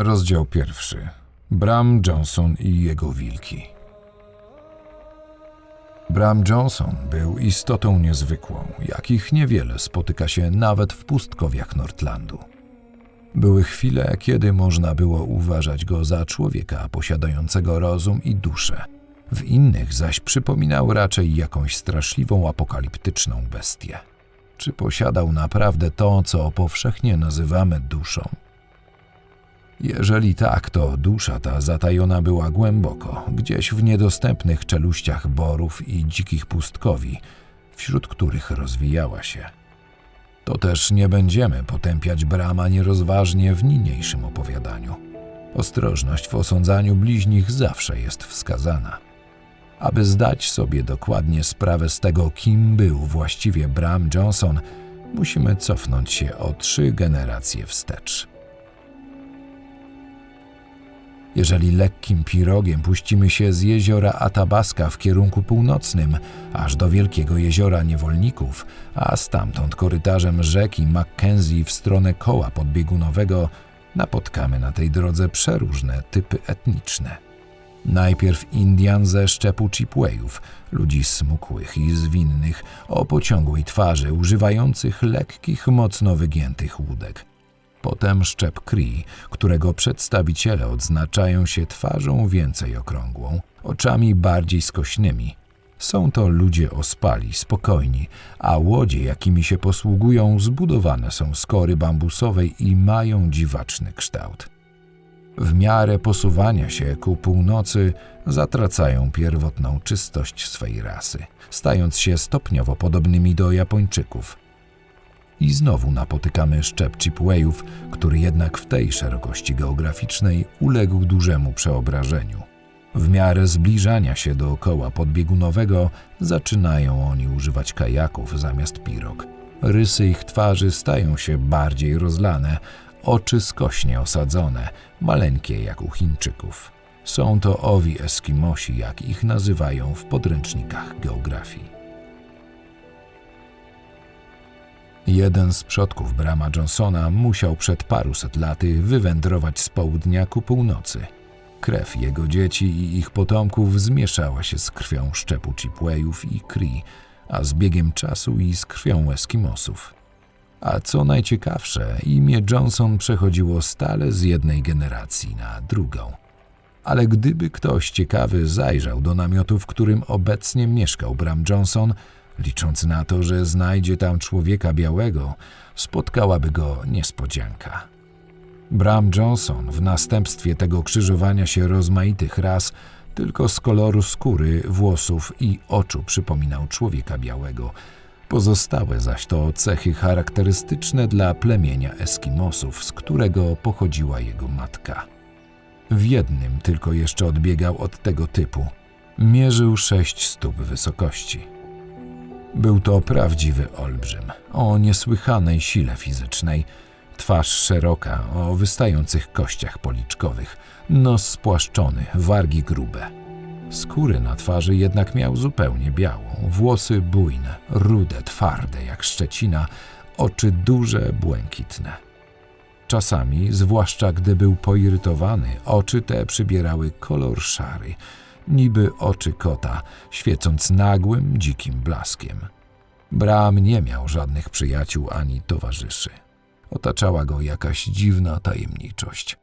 Rozdział pierwszy. Bram Johnson i jego wilki. Bram Johnson był istotą niezwykłą, jakich niewiele spotyka się nawet w pustkowiach Nordlandu. Były chwile, kiedy można było uważać go za człowieka posiadającego rozum i duszę. W innych zaś przypominał raczej jakąś straszliwą apokaliptyczną bestię. Czy posiadał naprawdę to, co powszechnie nazywamy duszą? Jeżeli tak, to dusza ta zatajona była głęboko, gdzieś w niedostępnych czeluściach borów i dzikich pustkowi, wśród których rozwijała się. To też nie będziemy potępiać Brama nierozważnie w niniejszym opowiadaniu. Ostrożność w osądzaniu bliźnich zawsze jest wskazana. Aby zdać sobie dokładnie sprawę z tego, kim był właściwie Bram Johnson, musimy cofnąć się o trzy generacje wstecz. Jeżeli lekkim pirogiem puścimy się z jeziora Atabaska w kierunku północnym, aż do Wielkiego Jeziora Niewolników, a stamtąd korytarzem rzeki Mackenzie w stronę koła podbiegunowego, napotkamy na tej drodze przeróżne typy etniczne. Najpierw Indian ze szczepu Chipwayów, ludzi smukłych i zwinnych, o pociągłej twarzy, używających lekkich, mocno wygiętych łódek. Potem szczep Cree, którego przedstawiciele odznaczają się twarzą więcej okrągłą, oczami bardziej skośnymi. Są to ludzie ospali, spokojni, a łodzie, jakimi się posługują, zbudowane są z kory bambusowej i mają dziwaczny kształt. W miarę posuwania się ku północy zatracają pierwotną czystość swej rasy, stając się stopniowo podobnymi do Japończyków. I znowu napotykamy szczep Chipwayów, który jednak w tej szerokości geograficznej uległ dużemu przeobrażeniu. W miarę zbliżania się do koła podbiegunowego zaczynają oni używać kajaków zamiast pirog. Rysy ich twarzy stają się bardziej rozlane, oczy skośnie osadzone, maleńkie jak u Chińczyków. Są to owi Eskimosi, jak ich nazywają w podręcznikach geografii. Jeden z przodków Brama Johnsona musiał przed paruset laty wywędrować z południa ku północy. Krew jego dzieci i ich potomków zmieszała się z krwią szczepu Chipwayów i Cree, a z biegiem czasu i z krwią Eskimosów. A co najciekawsze, imię Johnson przechodziło stale z jednej generacji na drugą. Ale gdyby ktoś ciekawy zajrzał do namiotu, w którym obecnie mieszkał Bram Johnson, licząc na to, że znajdzie tam człowieka białego, spotkałaby go niespodzianka. Bram Johnson w następstwie tego krzyżowania się rozmaitych ras tylko z koloru skóry, włosów i oczu przypominał człowieka białego. Pozostałe zaś to cechy charakterystyczne dla plemienia Eskimosów, z którego pochodziła jego matka. W jednym tylko jeszcze odbiegał od tego typu. Mierzył sześć stóp wysokości. Był to prawdziwy olbrzym, o niesłychanej sile fizycznej, twarz szeroka, o wystających kościach policzkowych, nos spłaszczony, wargi grube. Skóry na twarzy jednak miał zupełnie białą, włosy bujne, rude, twarde jak szczecina, oczy duże, błękitne. Czasami, zwłaszcza gdy był poirytowany, oczy te przybierały kolor szary, niby oczy kota, świecąc nagłym, dzikim blaskiem. Bram nie miał żadnych przyjaciół ani towarzyszy. Otaczała go jakaś dziwna tajemniczość.